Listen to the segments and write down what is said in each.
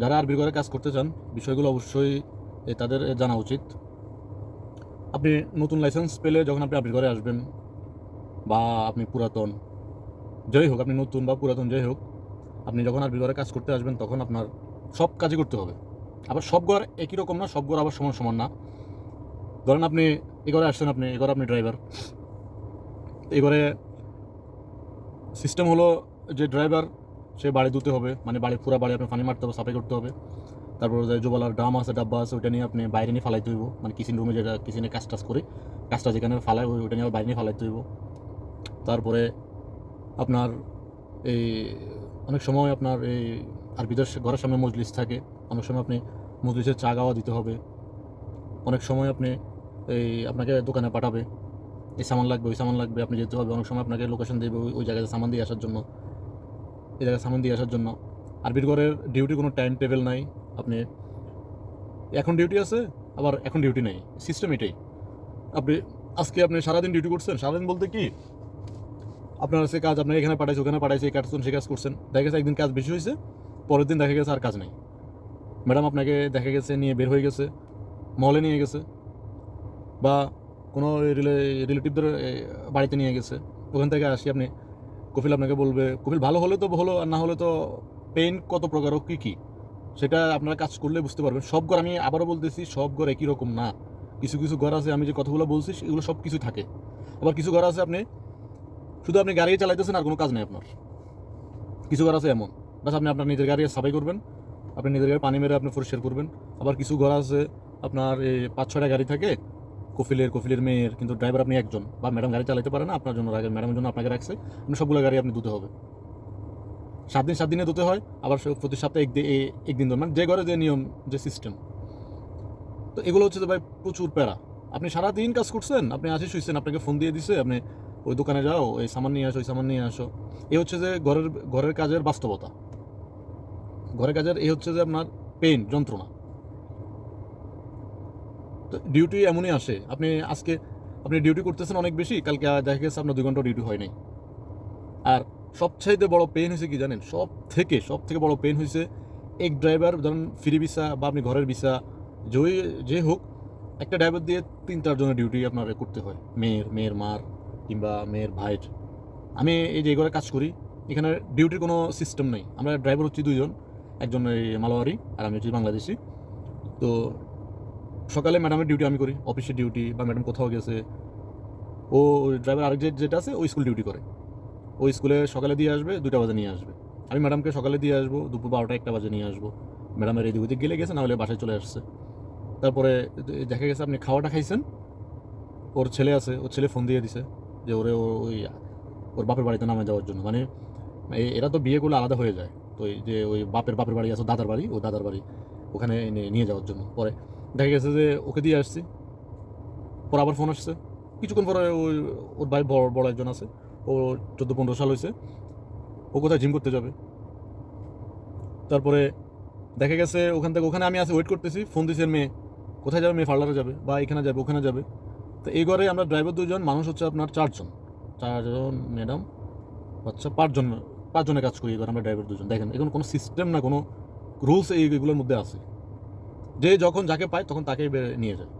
যারা আরবির ঘরে কাজ করতে চান, বিষয়গুলো অবশ্যই তাদের জানা উচিত। আপনি নতুন লাইসেন্স পেলে যখন আপনি আরবির ঘরে আসবেন বা আপনি পুরাতন, যাই হোক, আপনি নতুন বা পুরাতন যাই হোক, আপনি যখন আরবির ঘরে কাজ করতে আসবেন, তখন আপনার সব কাজই করতে হবে। আবার সব ঘর একই রকম না, সব ঘর আবার সমান সমান না। ধরেন আপনি এ ঘরে আসছেন, আপনি এ ঘরে আপনি ড্রাইভার এই ঘরে সিস্টেম হলো যে ড্রাইভার সে বাড়ি ধুতে হবে মানে বাড়ি পুরো বাড়ি আপনি পানি মারতে হবে, সাফাই করতে হবে। তারপর জোবালার ড্রাম আছে, ডাব্বা আছে, ওইটা নিয়ে আপনি বাইরে নিয়ে ফালাইতে হইব। মানে কিচেন রুমে যেটা কিচেনে কাজ টাজ করে কাজটা যেখানে ফালাই, ওই- ওইটা নিয়ে বাইরে নিয়ে ফালাইতে হইব। তারপরে আপনার এই, অনেক সময় আপনার এই আর বিদেশ ঘরের সামনে মজলিস থাকে, অনেক সময় আপনি মজলিসের চা গাওয়া দিতে হবে। অনেক সময় আপনি এই আপনাকে দোকানে পাঠাবে, এই সামান লাগবে, ওই সামান লাগবে, আপনি যেতে হবে। অনেক সময় আপনাকে লোকেশন দেবে ওই- ওই জায়গায় সামান দিয়ে আসার জন্য। এই জায়গায় সামান দিয়ে আসার জন্য। আর বীরগড়ের ডিউটি কোনো টাইম টেবিল নাই, আপনি এখন ডিউটি আছে, আবার এখন ডিউটি নেই। সিস্টেম এটাই। আপনি, আজকে আপনি সারাদিন ডিউটি করছেন, সারাদিন বলতে কি? আপনার সে কাজ আপনার এখানে পাঠাইছে, ওখানে পাঠাইছে, এই কাজ করছেন সে কাজ করছেন। দেখা গেছে একদিন কাজ বেশি হয়েছে, পরের দিন দেখা গেছে আর কাজ নেই। ম্যাডাম আপনাকে দেখা গেছে, নিয়ে বের হয়ে গেছে মলে নিয়ে গেছে, বা কোনো রিলে রিলেটিভদের বাড়িতে নিয়ে গেছে। ওখান থেকে আসি আপনি। কপিল আপনাকে বলবে কপিল ভালো হলে তো হলো, আর না হলে তো পেইন কত প্রকার কী কী? সেটা আপনারা কাজ করলে বুঝতে পারবেন। সব ঘর আমি আবারও বলতেছি, সব ঘর একই রকম না। কিছু কিছু ঘর আছে, আমি যে কথাগুলো বলছি, এগুলো সব কিছু থাকে। আবার কিছু ঘর আছে আপনি, শুধু আপনি গাড়ি চালাইতেছেন, আর কোনো কাজ নেই আপনার। কিছু ঘর আছে এমন। বাস আপনি আপনার নিজের গাড়ি সাফাই করবেন, আপনি নিজের গাড়ি পানি মেরে আপনি পরিষ্কার করবেন। আবার কিছু ঘর আছে, আপনার এই পাঁচ ছয়টা গাড়ি থাকে কফিলের কফিলের মেয়ের, কিন্তু ড্রাইভার আপনি একজন বা ম্যাডাম গাড়ি চালাতে পারে না, আপনার জন্য রাখে ম্যাডামের জন্য আপনাকে রাখছে। আপনি সবগুলো গাড়ি আপনি ধুতে হবে। সাত দিন, সাত দিনে ধুতে হয়, আবার প্রতি সপ্তাহে একদিন একদিন ধরে মানে যে ঘরে যে নিয়ম, যে সিস্টেম তো এগুলো হচ্ছে ভাই প্রচুর প্যারা। আপনি সারাদিন কাজ করছেন, আপনি আসি শুইছেন, আপনাকে ফোন দিয়ে দিছে, আপনি ওই দোকানে যাও, এই সামান নিয়ে আসো ওই সামান নিয়ে আসো। এই হচ্ছে যে ঘরের ঘরের কাজের বাস্তবতা। ঘরের কাজের এই হচ্ছে যে আপনার পেন যন্ত্রণা। ডিউটি এমনই আসে। আপনি আজকে, আপনি ডিউটি করতেছেন অনেক বেশি, কালকে দেখা গেছে আপনার দুই ঘণ্টা ডিউটি হয় নাই। আর সবচাইতে বড় পেন হয়েছে কি জানেন? সব থেকে সব থেকে বড় পেন হয়েছে এক ড্রাইভার ধরুন ফ্রি ভিসা বা আপনি ঘরের ভিসা যে যে হোক, একটা ড্রাইভার দিয়ে তিন চারজনের ডিউটি আপনার করতে হয়। মেয়ের মেয়ের মার কিংবা মেয়ের ভাইয়ের। আমি এই যে ঘরে কাজ করি, এখানে ডিউটির কোনো সিস্টেম নেই। আমরা ড্রাইভার হচ্ছি দুইজন, একজন এই মালোয়ারি আর আমি হচ্ছি বাংলাদেশি। তো সকালে ম্যাডামের ডিউটি আমি করি অফিসের ডিউটি বা ম্যাডাম কোথাও গেছে। ও ড্রাইভার আরেক যেটা আছে, ওই স্কুল ডিউটি করে। ওই স্কুলে সকালে দিয়ে আসবে দুটা বাজে নিয়ে আসবে। আমি ম্যাডামকে সকালে দিয়ে আসব, দুপুর বারোটা একটা বাজে নিয়ে আসব। ম্যাডামের এদিক ওদিক গেলে গেছে না হলে বাসায় চলে আসছে। তারপরে দেখা গেছে, আপনি খাওয়াটা খাইছেন? ওর ছেলে আছে, ওর ছেলে ফোন দিয়ে দিছে যে ওরে ওই ওর বাপের বাড়িতে নামে যাওয়ার জন্য। মানে এরা তো বিয়ে করলে আলাদা হয়ে যায়। তো এই যে ওই বাপের বাপের বাড়ি আছে দাদার বাড়ি ও দাদার বাড়ি ওখানে নিয়ে যাওয়ার জন্য। পরে দেখা গেছে যে ওকে দিয়ে আসছি। পরে আবার ফোন আসছে। কিছুক্ষণ পরে ওই ওর ভাই বড় বড় একজন আছে। ও চোদ্দ, পনেরো সাল হয়েছে। ও কোথায় জিম করতে যাবে? তারপরে দেখা গেছে ওখান থেকে, ওখানে আমি আসে ওয়েট করতেছি। ফোন দিছে মেয়ে, কোথায় যাবে মেয়ে? পার্লারে যাবে বা এখানে যাবে, ওখানে যাবে? তো এই ঘরে আমরা ড্রাইভার দুজন, মানুষ হচ্ছে আপনার চারজন। চারজন ম্যাডাম আচ্ছা পাঁচজন, পাঁচজনে কাজ করি এই ঘরে আমরা ড্রাইভার দুজন। দেখেন এখানে কোনো সিস্টেম না, কোনো রুলস এইগুলোর মধ্যে আছে। যে যখন যাকে পায় তখন তাকেই বে- নিয়ে যায়।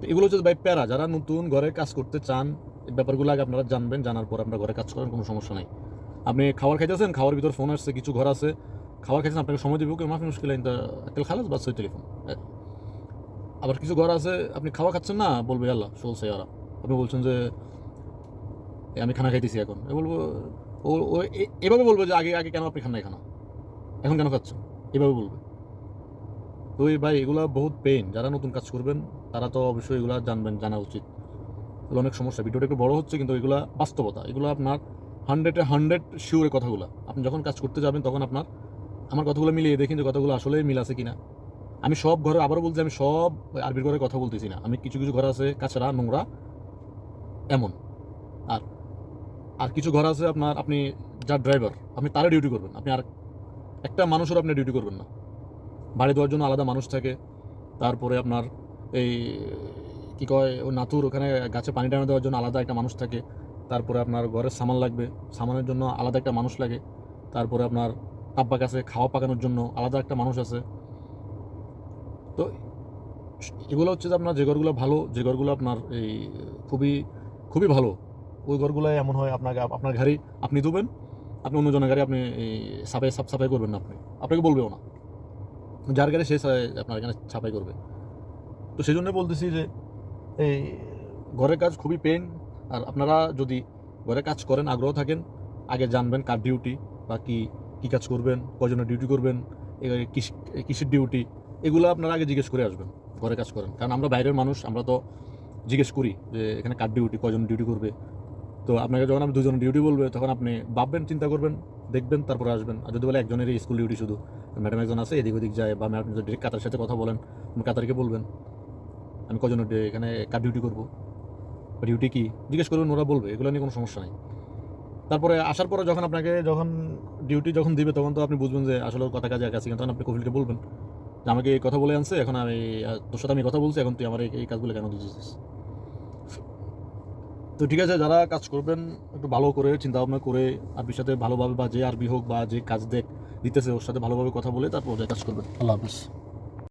তো এগুলো হচ্ছে ভাই প্যারা যারা নতুন ঘরে কাজ করতে চান এই ব্যাপারগুলো আগে আপনারা জানবেন জানার পর আপনার ঘরে কাজ করেন কোনো সমস্যা নাই। আপনি খাবার খাইতেছেন খাওয়ার ভিতর ফোন আসছে কিছু ঘর আছে খাবার খাইছেন আপনাকে সময় দেবে ওকে মাফি মুশকিল তেল খালাস বাস ওই টেলিফোন আবার কিছু ঘর আছে আপনি খাওয়া খাচ্ছেন না বলবে আল্লাহ চলছে ওরা আপনি বলছেন যে "এ, আমি খানা খাইতেছি এখন। এ বলব ও এভাবে বলব যে আগে আগে কেন আপনি খান খানা? এখন কেন খাচ্ছেন? এভাবে বলবে। তো এই ভাই, এগুলা বহুত পেইন যারা নতুন কাজ করবেন, তারা তো অবশ্যই এগুলা জানবেন, জানা উচিত। এগুলো অনেক সমস্যা। ভিডিওটা একটু বড় হচ্ছে, কিন্তু এগুলো বাস্তবতা। এগুলো আপনার হান্ড্রেডে হান্ড্রেড শিওরের কথাগুলো। আপনি যখন কাজ করতে যাবেন, তখন আপনার, আমার কথাগুলো মিলিয়ে দেখেন যে কথাগুলো আসলে মিল আছে কিনা। আমি সব ঘরে আবারও বলছি, আমি সব আরবির ঘরে কথা বলতেছি না। আমি কিছু কিছু ঘর আছে কাছাড়া নোংরা, এমন। আর আর কিছু ঘর আছে আপনার, আপনি যার ড্রাইভার আপনি তারা ডিউটি করবেন। আপনি আর একটা মানুষের আপনি ডিউটি করবেন না। বাড়ি দেওয়ার জন্য আলাদা মানুষ থাকে। তারপরে আপনার এই, কী কয়, ওই নাতুর ওখানে গাছে পানি টানা দেওয়ার জন্য আলাদা একটা মানুষ থাকে। তারপরে আপনার ঘরের সামান লাগবে। সামানের জন্য আলাদা একটা মানুষ লাগে। তারপরে আপনার তাব্বাক আছে খাওয়া পাকানোর জন্য আলাদা একটা মানুষ আছে। তো এগুলো হচ্ছে যে আপনার যে ঘরগুলো ভালো, যে ঘরগুলো আপনার এই খুবই খুবই ভালো। ওই ঘরগুলো এমন হয় আপনাকে, আপনার গাড়ি আপনি দেবেন আপনি অন্যজনের গাড়ি আপনি এই সাফাই সাফ সাফাই করবেন না আপনি। আপনাকে বলবেও না। যার গাড়ি সা- আপনার এখানে ছাপাই করবে। তো সেই জন্য বলতেছি যে, এই ঘরের কাজ খুবই পেন আর আপনারা যদি ঘরে কাজ করেন, আগ্রহ থাকেন, আগে জানবেন কার ডিউটি বা কি, কী কাজ করবেন কজনের ডিউটি করবেন কিসের ডিউটি এগুলো আপনারা আগে জিজ্ঞেস করে আসবেন, ঘরে কাজ করেন। কারণ আমরা বাইরের মানুষ, আমরা তো জিজ্ঞেস করি যে, এখানে কার ডিউটি কজন ডিউটি করবে তো আপনাকে যখন আমি দুজন ডিউটি বলবে, তখন আপনি ভাববেন, চিন্তা করবেন, দেখবেন, তারপরে আসবেন। আর যদি বলে একজনের স্কুল ডিউটি শুধু ম্যাডাম একজন আছে, এদিক ওদিক যায়, বা ম্যাডাম যদি কাতার সাথে কথা বলেন কাতারকে বলবেন, আমি কজনের এখানে কার ডিউটি করব? ডিউটি কী? জিজ্ঞেস করবেন, ওরা বলবে, এগুলো নিয়ে কোনো সমস্যা নেই। তারপরে আসার পরে যখন আপনাকে যখন ডিউটি যখন দিবে, তখন তো আপনি বুঝবেন যে আসলে কথা কাজে কাছে তখন আপনি কফিলকে বলবেন, যে আমাকে এই কথা বলে আনছে, এখন আমি তোর সাথে আমি কথা বলছি, এখন তুই আমার এই- কাজগুলো কেন দিচ্ছিস তো ঠিক আছে, যারা কাজ করবেন, একটু ভালো করে চিন্তা ভাবনা করে আরবির সাথে ভালোভাবে বা যে আরবি হোক বা যে কাজ দেখ দিতেছে, ওর সাথে ভালোভাবে কথা বলে তারপর কাজ করবেন। আল্লাহ হাফিজ।